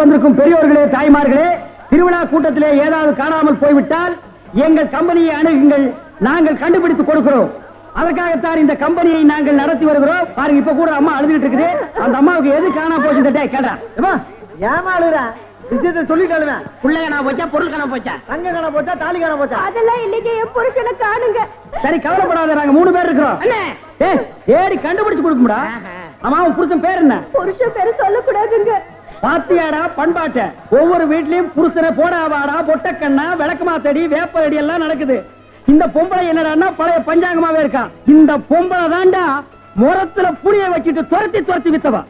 திருவிழாவுக்கு வந்திருக்கும் பெரியோர்களே தாய்மார்களே திருவிழா கூட்டத்திலே ஏதாவது காணாமல் போய்விட்டால் எங்கள் கம்பெனியை அணுகுங்கள் நாங்கள் கண்டுபிடித்து கொடுக்கிறோம். அதற்காகத்தான் இந்த கம்பெனியை நாங்கள் நடத்தி வருகிறோம். பாருங்க இப்ப கூட அம்மா அழுதுகிட்டு இருக்குது. அந்த அம்மாவுக்கு எது காணாம போச்சு. ஏம்மா, ஏமா அழுகுற? விஷயத்தை சொல்லிட்டாலுமே புள்ள காணா போச்சா பொருள் காணா போச்சா? தங்க காண போச்சா தாலி காண போச்சா? அதெல்லாம் இல்லைங்க என் புருஷனை காணுங்க. சரி கவலைப்படாத நாங்க மூணு பேர் இருக்கிறோம். அண்ணே! ஏய், தேடி கண்டுபிடிச்சு கொடுக்கும்டா. ஆமா உன் புருஷன் பேர் என்ன? புருஷன் பேரு சொல்லக்கூடாதுங்க. பாத்தியாடா பண்பாட்ட. ஒவ்வொரு வீட்லயும் புருஷனை போடாவாடா பொட்டக்கண்ணா விளக்கமாத்தடி வேப்படி எல்லாம் நடக்குது. இந்த பொம்பளை என்னடான்னா பழைய பஞ்சாங்கமாவே இருக்கா. இந்த பொம்பளை தாண்டா முரத்துல புளிய வச்சுட்டு துரத்தி துரத்தி வித்தவா.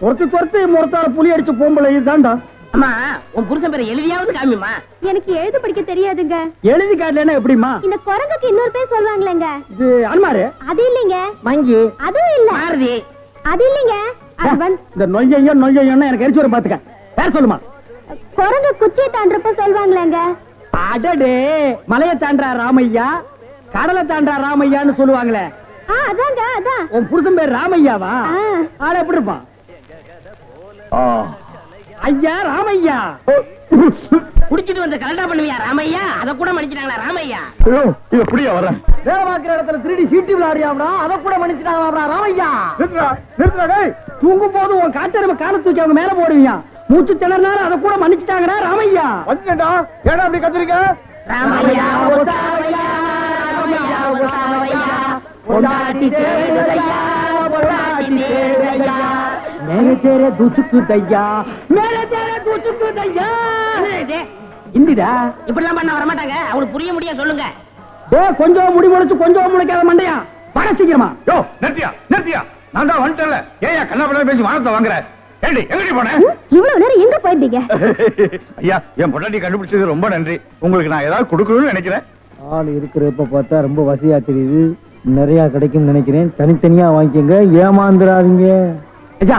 துரத்தி துரத்தி முரத்தால புளி அடிச்ச பொம்பளை இதுதான்டா. அம்மா உன் புருஷன் பேரை எழுதியாவது காமிமா எனக்கு எழுத படிக்க தெரியாதுங்க. எழுதி காட்டலன்னா எப்படிமா இந்த குரங்குக்கு இன்னொரு பேர் இது அனுமாரு? அது இல்லைங்க. மங்கி. அதுவும் இல்ல. மாருதி. அது இல்லைங்க. இந்த நொய்யையோ நொய்யையோன்னு எனக்கு எரிச்சு வரும் பாத்துக்க. பேர் சொல்லுமா? குரங்கு குச்சியை தாண்டறப்ப சொல்லுவாங்களேங்க அடடே மலையை தாண்டா ராமையா? கடலை தாண்டா ராமையான்னு சொல்லுவாங்களே. ஆ அதாங்க அதான். உன் புருஷன் பேர் ராமையாவா? ஆ. ஆள எப்படி இருப்பான்? ஐயா ராமையா. குடிச்சிட்டு வந்து கலண்டா பண்ணுவியா ராமையா? அத கூட மன்னிச்சிட்டாங்களா ராமையா? ஐயோ இது எப்படியா வர்றேன். வேலை பார்க்கிற இடத்துல திருடி சீட்டு விளையாடியாம்டா அதை கூட மன்னிச்சிட்டாங்களாம்டா ராமையா? நிறுத்துடா நிறுத்துடா டேய். தூங்கும் போது உன் காட்டெருமை கால தூக்கி அவங்க மேல போடுவியா? மூச்சு திணறினாலும் அதை கூட மன்னிச்சுட்டாங்கடா ராமையா? வந்துட்டா ஏடா அப்படி கத்திரிக்க? ராமையா ஒசாவையா ராமையா ஒசாவையா பொண்டாட்டி தேடுதையா பொண்டாட்டி தேடுதையா மேலே தேர தூச்சுக்கு தையா மேலே தேர தூச்சுக்கு தையா என்ன இது? இந்திடா இப்படிலாம் பண்ண வரமாட்டாங்க. அவங்களுக்கு புரிய முடிய சொல்லுங்க. டே கொஞ்சம் முடி முளைச்சு கொஞ்சம் முளைக்காத மண்டையா? பட சீக்கிரமா. யோ நிறுத்தியா நிறுத்தியா. நான் தான் வந்துட்டேன்ல ஏயா கண்ணா பேசி வானத்தை வாங்குற. ஏடி எங்கடி போன? இவ்வளவு நேரம் எங்க போயிருந்தீங்க? ஐயா என் பொண்டாட்டி கண்டுபிடிச்சது ரொம்ப நன்றி. உங்களுக்கு நான் ஏதாவது கொடுக்கணும்னு நினைக்கிறேன். ஆள் இருக்கிறப்ப பார்த்தா ரொம்ப வசதியா தெரியுது. நிறைய கிடைக்கும் நினைக்கிறேன். தனித்தனியா வாங்கிக்கங்க. ஏமாந்துடாதீங்க ஐயா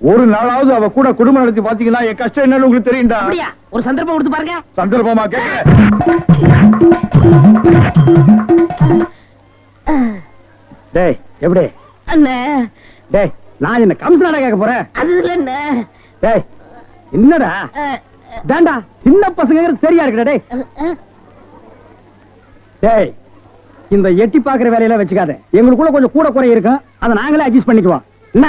ஒரு நாளாவது அவ கூட குடும்பம் நடத்தி பாத்தீங்கன்னா என் கஷ்டம் என்னன்னு உங்களுக்கு தெரியும்டா. அப்படியா? ஒரு சந்தர்ப்பம் கொடுத்து பாருங்க. சந்தர்ப்பமா கேட்க டேய் எப்படி? அண்ணே. டேய் நான் என்ன கம்சனாடா கேட்க போறேன்? அது இல்ல அண்ணே. டேய் என்னடா? தாண்டா சின்ன பசங்க தெரியா இருக்குடா டேய். டேய் இந்த எட்டி பாக்குற வேலையெல்லாம் வச்சுக்காத. எங்களுக்குள்ள கொஞ்சம் கூட குறை இருக்கும். அதை நாங்களே அட்ஜஸ்ட் பண்ணிக்குவோம். என்ன?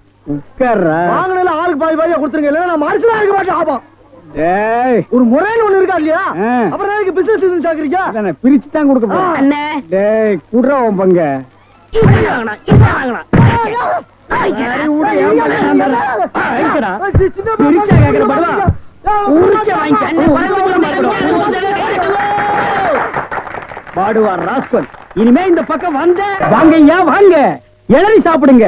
வாங்கினதுல ஆளுக்கு பாதி பாதியா கொடுத்துருங்க. இல்ல நான் மனுஷனா இருக்க மாட்டேன் ஆபம் ஒரு முறைன்னு ஒண்ணு இருக்கா இல்லையா. அப்புறம் எனக்கு பிசினஸ் இருந்து சாக்குறீங்க? அதானே பிரிச்சு தான் கொடுக்க போறேன். அண்ணே. டேய் குடுறா உன் பங்க. பாடுவார் ராஸ்கல். இனிமே இந்த பக்கம் வந்த வாங்க வாங்க. இளநி சாப்பிடுங்க.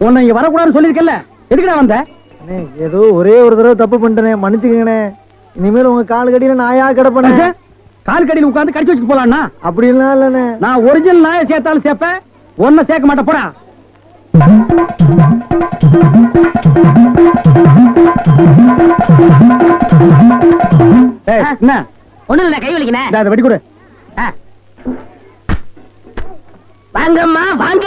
உன்னை இங்க வரக்கூடாதுன்னு சொல்லிருக்கல எதுக்குடா வந்த? அண்ணே ஏதோ ஒரே ஒரு தடவை தப்பு பண்ணிட்டேனே மன்னிச்சுக்கங்கண்ணே. இனிமேல் உங்க கால் கடியில நாயா கிடப்பண்ணே கால் கடியில் உட்கார்ந்து கடிச்சு வச்சுட்டு போலாம்னா அப்படிலாம் இல்லண்ணே. நான் ஒரிஜினல் நாயை சேர்த்தாலும் சேர்ப்பேன் ஒன்ன சேர்க்க மாட்டேன் போடா. ஏய், என்ன? ஒண்ணு இல்ல கை வலிக்கினே இந்தா, இதை வெட்டி கொடு. வாங்கம்மா வாங்க.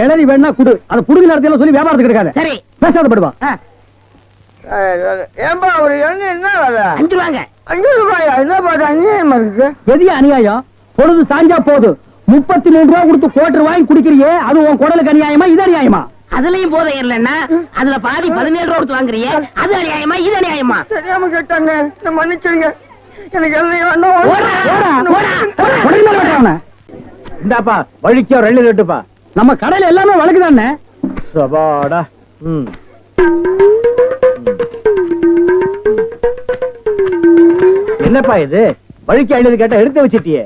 இளநீ வேணா குடு. அதை புடுங்க நடத்தியெல்லாம் சொல்லி வியாபாரத்துக்கு எடுக்காத. சரி. பேசாத படுவா. ஏன்பா ஒரு எண்ணெய் என்ன வேலை? அஞ்சு ரூபாங்க. அஞ்சு ரூபாயா? என்ன பாட்டு அநியாயமா இருக்கு? எதிய அநியாயம். பொழுது சாஞ்சா போது. முப்பத்தி மூணு ரூபா கொடுத்து கோட்டர் வாங்கி குடிக்கிறியே அது உன் குடலுக்கு அநியாயமா இது அநியாயமா? அதுலயும் போதை இல்லைன்னா அதுல பாதி பதினேழு ரூபா கொடுத்து வாங்குறியே அது அநியாயமா இது அநியாயமா? தெரியாம கேட்டாங்க. மன்னிச்சிருங்க. எனக்கு எண்ணெய் வேண்டாம். இந்தாப்பா வழிக்கோ ரெண்டு ரெட்டுப்பா. நம்ம கடையில எல்லாமே வழக்கு தானே சபாடா ம். என்னப்பா இது? வழிக்கு அழுது கேட்டா எடுத்து வச்சிட்டியே.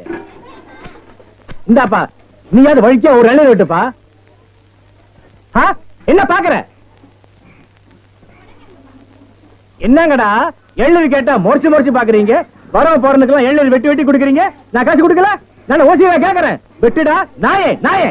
இந்தாப்பா நீயாவது வழிக்க ஒரு அழுது விட்டுப்பா. ஆ? என்ன பாக்குற? என்னங்கடா எள்ளு கேட்டா முறைச்சு முறைச்சு பாக்குறீங்க? வரவ போறதுக்கெல்லாம் எள்ளு வெட்டி வெட்டி கொடுக்குறீங்க? நான் காசு கொடுக்கல? நான் ஓசியா கேக்குறேன். வெட்டுடா. நாயே நாயே.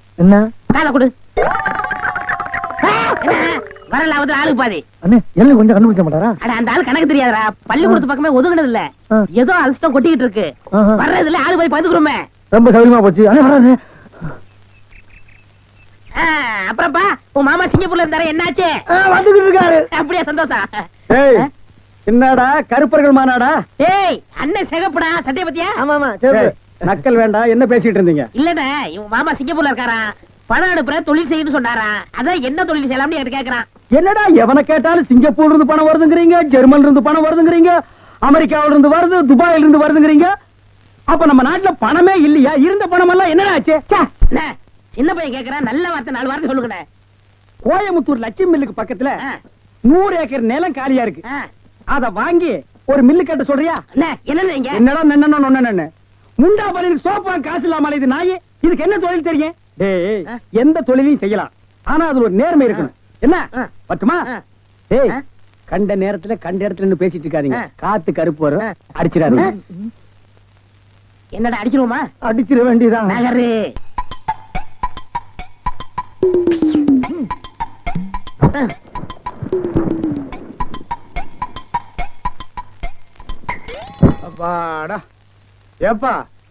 என்ன? காலை கொடு. என்ன? வர லாபத்துல ஆளுக்கு பாதி. அண்ணே என்ன கொஞ்சம் கண்டுபிடிச்ச மாட்டாரா? அட அந்த ஆள் கணக்கு தெரியாதடா. பள்ளிக்கூடத்து பக்கமே ஒதுங்கினது இல்ல. ஏதோ அதிர்ஷ்டம் கொட்டிக்கிட்டு இருக்கு. ஆஹா. வர்றதுல ஆளு போய் பதுக்குறோமே ரொம்ப சௌரியமா போச்சு. அண்ணே வராரு ஆ, அப்புறப்பா உன் மாமா சிங்கப்பூர்ல இருந்தாரு என்னாச்சு? வந்துகிட்டு இருக்காரு. அப்படியே சந்தோஷம் ஏய் என்னடா கருப்பர்கள் மாநாடா? ஏய் அண்ணன் சிகப்புடா சட்டைய பத்தியா? ஆமா ஆமா நக்கல் வேண்டாம் என்ன பேசிட்டு இருந்தீங்க? இல்லடா இவன் மாமா சிங்கப்பூர்ல இருக்காராம் பணம் அனுப்புற தொழில் செய்யணும்னு சொன்னாரா? அதான் என்ன தொழில் செய்யலாம்னு என்கிட்ட கேக்குறான். என்னடா எவனை கேட்டாலும் சிங்கப்பூர்ல இருந்து பணம் வருதுங்கிறீங்க ஜெர்மன்ல இருந்து பணம் வருதுங்கிறீங்க அமெரிக்காவில இருந்து வருது துபாயில இருந்து வருதுங்கிறீங்க? அப்ப நம்ம நாட்டுல பணமே இல்லையா? இருந்த பணம் எல்லாம் என்னடா ஆச்சு? சின்ன பையன் கேக்குறான் நல்ல வார்த்தை நாலு வார்த்தை சொல்லுங்கண்ணே. கோயமுத்தூர் லட்சுமி மில்லுக்கு பக்கத்துல நூறு ஏக்கர் நிலம் காலியா இருக்கு. அத வாங்கி ஒரு மில்லு கட்ட சொல்றியா இங்க? என்னடா நொன்னன்னு முண்டா பலனுக்கு சோப்பு காசு இல்லாம இது நாயே. இதுக்கு என்ன தொழில் தெரியும்? டேய். எந்த தொழிலையும் செய்யலாம். ஆனா அதுல ஒரு நேர்மை இருக்கணும். என்ன. பட்டுமா. டேய். கண்ட நேரத்துல கண்ட இடத்துல நின்னு பேசிட்டு இருக்காதீங்க. காத்து கருப்பு வரும். ஆ. அடிச்சிடாதீங்க. என்னடா அடிச்சிருவோமா? அடிச்சிட வேண்டியதான் நகரு அப்பாடா. ஏப்பா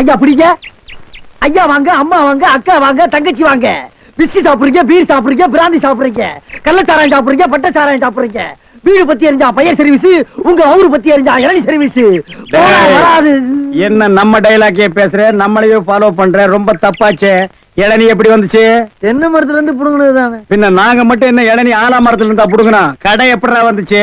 ஐயா பிடிங்க. ஐயா வாங்க அம்மா வாங்க அக்கா வாங்க தங்கச்சி வாங்க. பிஸ்கி சாப்பிடுறீங்க பீர் சாப்பிடுறீங்க பிராந்தி சாப்பிடுறீங்க. கள்ளச்சாராயம் சாப்பிடுறீங்க பட்டச்சாராயம் சாப்பிடுறீங்க. வீடு பத்தி எரிஞ்சா பையன் சர்வீஸ் உங்க ஊரு பத்தி எரிஞ்சா இளநி சர்வீஸ் வராது. என்ன நம்ம டைலாக்கே பேசுற? நம்மளையே ஃபாலோ பண்ற? ரொம்ப தப்பாச்சே. இளநீ எப்படி வந்துச்சு? தென்னை மரத்துல இருந்து புடுங்கினது தானே பின்ன நாங்க மட்டும் என்ன இளநீ ஆலா மரத்துல இருந்தா புடுங்கணும் கடை எப்படிடா வந்துச்சு?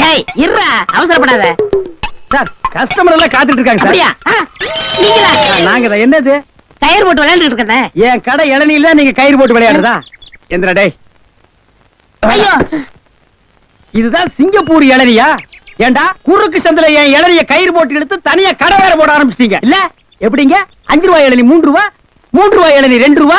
டேய், இருடா அவசரப்படாத. சார் கஸ்டமர் எல்லாம் காத்துட்டு இருக்காங்க சார். அப்படியா? ஆ, நீங்களா? ஆ, நாங்க தான் என்னது? கயிறு போட்டு விளையாண்டுட்டு இருக்கேன் என் கடை இளநீல நீங்க கயிறு போட்டு விளையாடுறதா? எந்திரா டேய். ஐயோ. இதுதான் சிங்கப்பூர் இளநியா? ஏண்டா குறுக்கு சந்தில என் இளநிய கயிறு போட்டு இழுத்து தனியா கடை வேற போட ஆரம்பிச்சிட்டீங்க. இல்ல எப்படிங்க? அஞ்சு ரூபாய் இளநீ மூன்று ரூபா? மூன்று ரூபாய் இளநீ ரெண்டு ரூபா?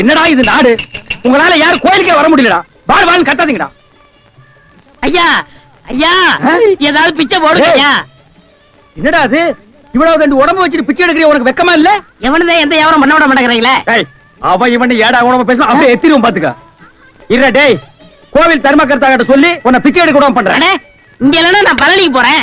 என்னடா இது நாடு? உங்களால யாரும் கோயிலுக்கே வர முடியலடா. வாழ் வாழ் கத்தாதீங்கடா. ஐயா ஐயா? ஏதாவது பிச்சை போடுங்க என்னடா அது? இவ்வளவு ரெண்டு உடம்பு வச்சுட்டு பிச்சை எடுக்கிற உனக்கு வெக்கமா இல்ல? எவனதான் எந்த வியாபாரம் பண்ண விட மாட்டேங்கிறீங்களே? அவன் இவன் ஏடா உடம்பு பேசணும் அப்படியே எத்திரும் பாத்துக்க இல்ல டேய் கோவில் தர்மகர்த்தா கிட்ட சொல்லி உன்னை பிச்சை எடுக்க விடாம பண்றேன். இங்க இல்லைன்னா நான் பழனிக்கு போறேன்.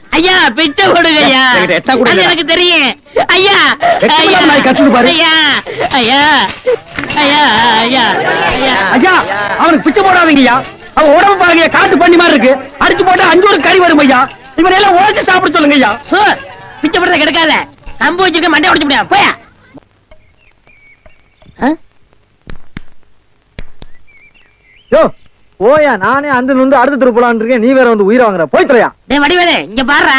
ஐயா பிச்சை போடுங்க ஐயா எட்டா கூட. எனக்கு தெரியும். ஐயா ஐயா நாய் கத்துது பாரு. ஐயா ஐயா ஐயா ஐயா ஐயா. அவனுக்கு பிச்சை போடாதீங்க ஐயா அவன் உடம்பு பாருங்க காட்டு பண்ணி மாதிரி இருக்கு. அடிச்சு போட்டா அஞ்சு ஒரு கறி வரும் ஐயா. இவனை எல்லாம் உழைச்சு சாப்பிட சொல்லுங்க ஐயா பிச்சை போடுறத கிடைக்காத. கம்பு வச்சிருக்க மண்டை உடைச்சு முடியாது போயா? யோ போயா நானே அந்த நொந்து அடுத்த தெரு போலான்னு இருக்கேன். நீ வேற வந்து உயிரை வாங்குற. போய் தொலையா. டேய் வடிவேலு இங்க பாருடா.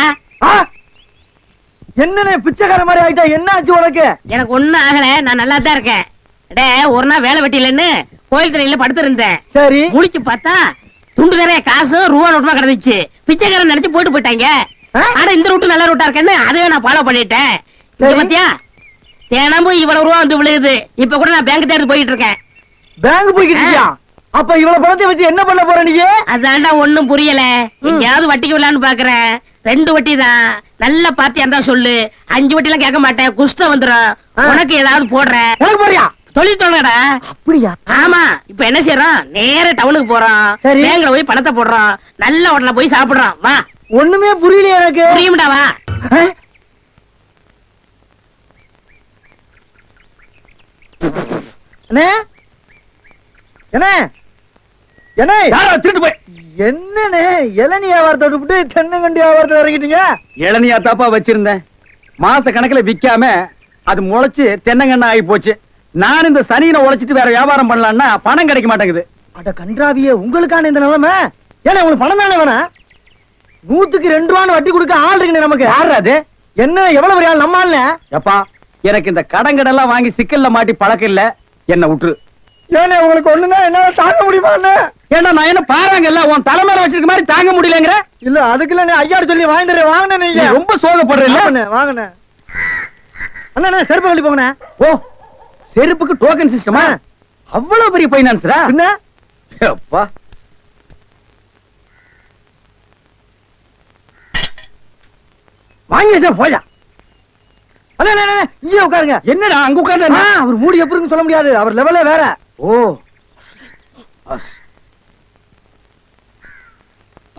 என்னண்ணே பிச்சைக்கார மாதிரி ஆயிட்டா? என்ன ஆச்சு உனக்கு? எனக்கு ஒண்ணும் ஆகல. நான் நல்லா தான் இருக்கேன். டே ஒரு நாள் வேலை வெட்டிலன்னு கோயில் திரையில படுத்திருந்தேன் சரி. முழிச்சு பார்த்தா துண்டு நிறைய காசு ரூபா நோட்டுமா கிடந்துச்சு. பிச்சைக்காரன் நினைச்சு போட்டு போயிட்டாங்க? ஆனா இந்த ரூட்டு நல்ல ரூட்டா இருக்கேன்னு அதையே நான் ஃபாலோ பண்ணிட்டேன். பாத்தியா? தினமும் இவ்வளவு ரூபா வந்து விழுகுது. இப்ப கூட நான் பேங்க் தேடி போயிட்டு இருக்கேன். பேங்க் போய்கிட்டு அப்ப இவ்வளவு பணத்தை வச்சு என்ன பண்ண போற நீ? அதான்டா ஒண்ணும் புரியல. எங்கேயாவது வட்டிக்கு விடலான்னு பாக்குறேன். ரெண்டு வட்டி தான். நல்ல பார்ட்டியா இருந்தா சொல்லு. அஞ்சு வட்டி எல்லாம் கேட்க மாட்டேன். குஷ்டம் வந்துரும். ஆ. உனக்கு ஏதாவது போடுறேன் எனக்கு போறியா தொழில் தொடங்கடா. அப்படியா? ஆமா. இப்ப என்ன செய்யறோம்? நேர டவுனுக்கு போறோம். பேங்க்ல போய் பணத்தை போடுறோம். நல்ல ஹோட்டல்ல போய் சாப்பிடுறோம். வா. ஒண்ணுமே புரியலையே எனக்கு. புரியும்டா வா. ஆ? அண்ணே? யாரோ திருட்டு போய்? என்னண்ணே இளநீ வியாபாரத்தை விட்டு தென்னங்கண்டி வியாபாரத்தை இறங்கிட்டீங்க? இளநியா தாப்பா வச்சிருந்தேன். மாச கணக்குல விக்காம அது முளைச்சு தென்னங்கண்ணா ஆகி போச்சு. நான் இந்த சனியில உழைச்சிட்டு வேற வியாபாரம் பண்ணலாம்னா பணம் கிடைக்க மாட்டேங்குது. அட கன்றாவியே உங்களுக்கான இந்த நிலைமை? ஏன்னா உங்களுக்கு பணம் தானே வேணாம்? நூத்துக்கு ரெண்டு ரூபான்னு வட்டி கொடுக்க ஆள் இருக்குண்ணே நமக்கு. யார் அது? என்ன எவ்வளவு பெரிய ஆள் நம்ம எப்பா எனக்கு இந்த கடன் கடன்லாம் வாங்கி சிக்கல்ல மாட்டி பழக்கம் இல்ல. என்ன விட்டுரு ஏன்னா உங்களுக்கு ஒண்ணுன்னா என்னால தாங்க முடியுமா ஏன்னா நான் என்ன பாருங்க இல்ல உன் தலைமையில வச்சிருக்க மாதிரி தாங்க முடியலங்கிற? இல்ல அதுக்கு இல்ல ஐயாடு சொல்லி வாங்கிட்டு வாங்கினே நீங்க ரொம்ப சோகப்படுற இல்ல? வாங்கண்ணே வாங்கண்ணே அண்ணா செருப்பு கழட்டி போங்கண்ணே. ஓ செருப்புக்கு டோக்கன் சிஸ்டமா அவ்வளவு பெரிய பைனான்ஸ்ரா பின்ன? அப்பா வாங்கி வச்சா போயா இங்கே உட்காருங்க. என்னடா அங்க உட்கார்ந்து ஆ, அவர் மூடி எப்படி சொல்ல முடியாது. அவர் லெவலே வேற. ஓ. அஸ்.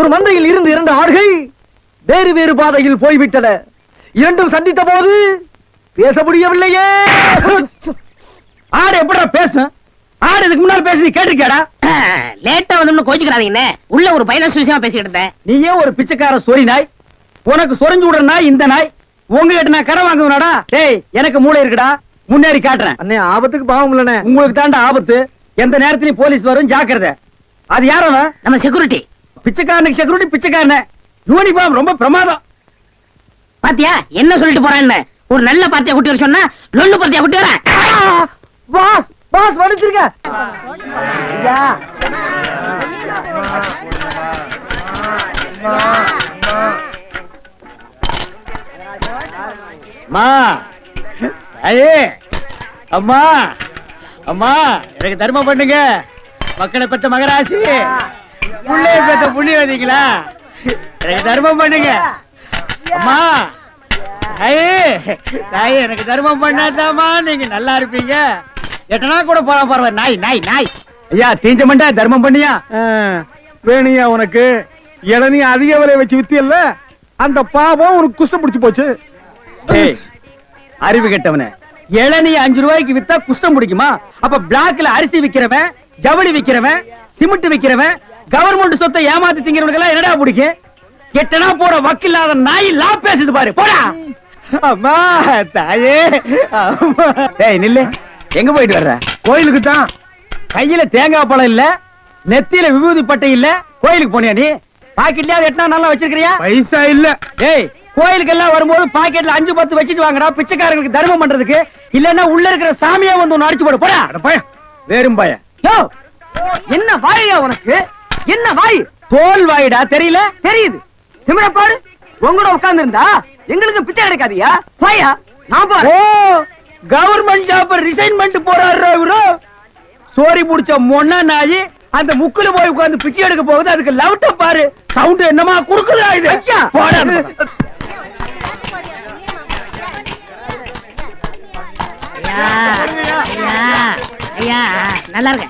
ஒரு மந்தையில் இருந்து இரண்டு ஆடுகள் வேறு வேறு பாதையில் போய்விட்டன. இரண்டும் சந்தித்த போது பேச முடியவில்லையே. ஆடு எப்படிடா பேசும்? ஆடு இதுக்கு முன்னால பேசி நீ லேட்டா வந்தோம்னு கோச்சுக்கிறாதீங்கண்ணே உள்ள ஒரு பைனான்ஸ் விஷயமா பேசிக்கிட்டு இருந்தேன். நீயே ஒரு பிச்சைக்கார சொறி நாய்? உனக்கு சொரிஞ்சு விடுற நாய் இந்த நாய். உங்ககிட்ட நான் கடன் வாங்குவேனாடா. டேய் எனக்கு மூளை இருக்குடா. முன்னேறி காட்டுறேன். அண்ணே ஆபத்துக்கு பாவம் இல்லனே உங்களுக்கு தாண்டா ஆபத்து. எந்த நேரத்திலயும் போலீஸ் வரும் ஜாக்கிரதை. அது யார் அவன்? நம்ம செக்யூரிட்டி பிச்சைக்காரனுக்கு செக்யூரிட்டி பிச்சைக்காரன. யூனிஃபார்ம் ரொம்ப பிரமாதம். பாத்தியா என்ன சொல்லிட்டு போறான்னு ஒரு நல்ல பார்ட்டியா குட்டி வர சொன்னா லொல்லு பார்ட்டியா குட்டி வரேன் பாஸ் பாஸ் வடிச்சிருக்க அம்மா. அம்மா. அம்மா எனக்கு தர்மம் பண்ணுங்க. மக்களை பெத்த மகராசி. புள்ளைய பெத்த புண்ணியவதிங்களா எனக்கு தர்மம் பண்ணுங்க. அம்மா தாயே எனக்கு தர்மம் பண்ணாதாம்மா. நீங்க நல்லா இருப்பீங்க. எட்டனா கூட போற பரவாயில்ல நாய் நாய் நாய். ஐயா தீஞ்ச மண்டா தர்மம் பண்ணியா? வேணியா உனக்கு. இளநீ அதிக விலை வச்சு வித்தியல்ல அந்த பாவம் உனக்கு குஷ்டம் பிடிச்சு போச்சு. அறிவு கெட்டவனே. இளநீ அஞ்சு ரூபாய்க்கு வித்தா குஷ்டம் பிடிக்குமா? அப்ப பிளாக்ல அரிசி விக்கிறவன் ஜவுளி விக்கிறவன் சிமெண்ட் விக்கிறவன் கவர்மெண்ட் சொத்தை ஏமாத்தி திங்கிறவனுக்கு என்னடா பிடிக்கும் எட்டனா போட வக்கில்லாத நாய் லா பேசுது பாரு. போடா. அம்மா தாயே. டேய் நில்லு. எங்க போயிட்டு வர்ற? கோயிலுக்கு தான். கையில தேங்காய் பழம் இல்ல நெத்தியில விபூதி பட்டை இல்ல கோயிலுக்கு போனியா நீ? பாக்கெட்லயா எட்டனா நல்லா வச்சிருக்கிறியா? பைசா இல்ல. ஏய் கோயிலுக்கு எல்லாம் வரும்போது பாக்கெட்ல அஞ்சு பத்து வச்சுட்டு வாங்கடா பிச்சைக்காரங்களுக்கு தர்மம் பண்றதுக்கு. இல்லன்னா உள்ள இருக்கிற சாமியா வந்து ஒன்னு அடிச்சு போடு. போடா. வேறும் பய. என்ன வாயா உனக்கு? என்ன வாய்? தோல் வாயிடா தெரியல? தெரியுது. திமிரப்பாடு உங்களோட உட்கார்ந்து இருந்தா எங்களுக்கு பிச்சை கிடைக்காதியா வாயா நான் பாரு. கவர்மெண்ட் ஜாப் ரிசைன் பண்ணிட்டு போறாரு இவரு. சோரி புடிச்ச மொன்னா நாயி அந்த முக்குல போய் உட்கார்ந்து பிச்சை எடுக்க போகுது. அதுக்கு லவுட்ட பாரு. சவுண்ட் என்னமா குடுக்குதா இது! போடா. நல்லா இருக்க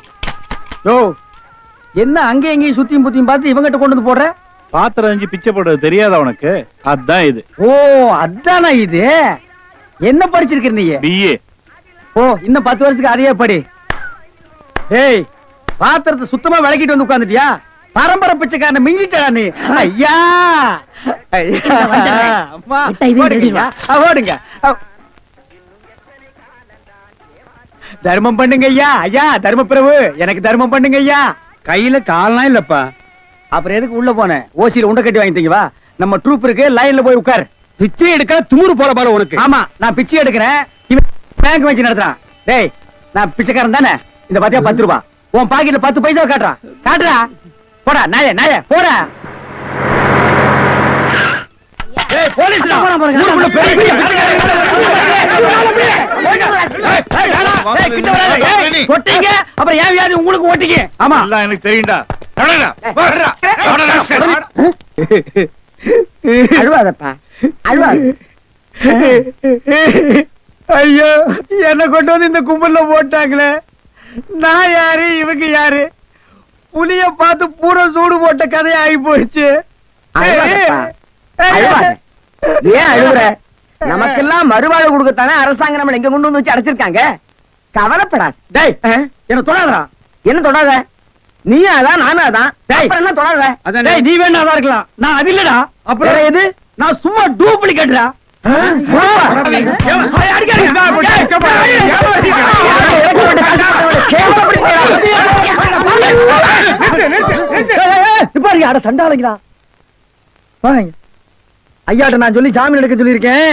என்ன அங்க எங்கேயும் சுத்தியும் புத்தியும் பார்த்து இவங்கிட்ட கொண்டு வந்து போடுற? பாத்திரம் அஞ்சு பிச்சை போடுறது தெரியாதா உனக்கு? அதான் இது. ஓ அதானா இது? என்ன படிச்சிருக்க நீ? பிஏ ஓ இன்னும் பத்து வருஷத்துக்கு அதையே படி. ஏய் பாத்திரத்தை சுத்தமா விளக்கிட்டு வந்து உட்கார்ந்துட்டியா? பரம்பரை பிச்சைக்காரன் மிஞ்சிட்டா நீ. ஐயா. ஓடுங்க. தர்மம் பண்ணுங்க ஐயா. ஐயா தர்ம பிரபு எனக்கு தர்மம் பண்ணுங்க ஐயா. கையில கால்லாம் இல்லப்பா. அப்புறம் எதுக்கு உள்ள போனேன் ஓசியில உண்டை கட்டி வாங்கிட்டீங்க வா. நம்ம ட்ரூப் இருக்கு லைன்ல போய் உட்கார். பிச்சை எடுக்க துமுறு போல பாரு உனக்கு. ஆமா நான் பிச்சை எடுக்கிறேன். இவன் பேங்க் வச்சு நடத்துறான். டேய் நான் பிச்சைக்காரன் தானே? இந்த பாத்தியா பத்து ரூபா. உன் பாக்கெட்ல பத்து பைசா காட்டுறா. காட்டுறா. போடா நாய நாய போடா. ஏய் போலீஸ்டா ஊருக்குள்ள தொட்டீங்க அப்புறம் ஏன் வியாதி உங்களுக்கு ஓட்டிங்க ஆமா எல்லாம் எனக்கு தெரியும்டா அழுவாதப்பா அழுவாது ஐயோ என்ன கொண்டு வந்து இந்த கும்பல்ல போட்டாங்களே? நான் யாரு? இவங்க யாரு? புலிய பார்த்து பூரா சூடு போட்ட கதை ஆகி போச்சு. அழுவாதப்பா. அழுவாத. ஏன் அழுகுற நமக்கெல்லாம் மறுவாழ்வு கொடுக்கத்தானே அரசாங்கம் நம்மள எங்க கொண்டு வந்து வச்சு அடைச்சிருக்காங்க கவலைப்படாத டேய் என்ன தொடாதடா என்ன தொடாத நீயும் அதான் நானும் அதான் டேய். அப்புறம் என்ன தொடாத டேய் நீ வேணா அதான் இருக்கலாம் நான் அது இல்லடா அப்புறம் எது? நான் சும்மா அட சண்டாளைங்களா ஐயாட்ட நான் சொல்லி ஜாமீன் எடுக்க சொல்லியிருக்கேன்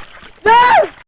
No!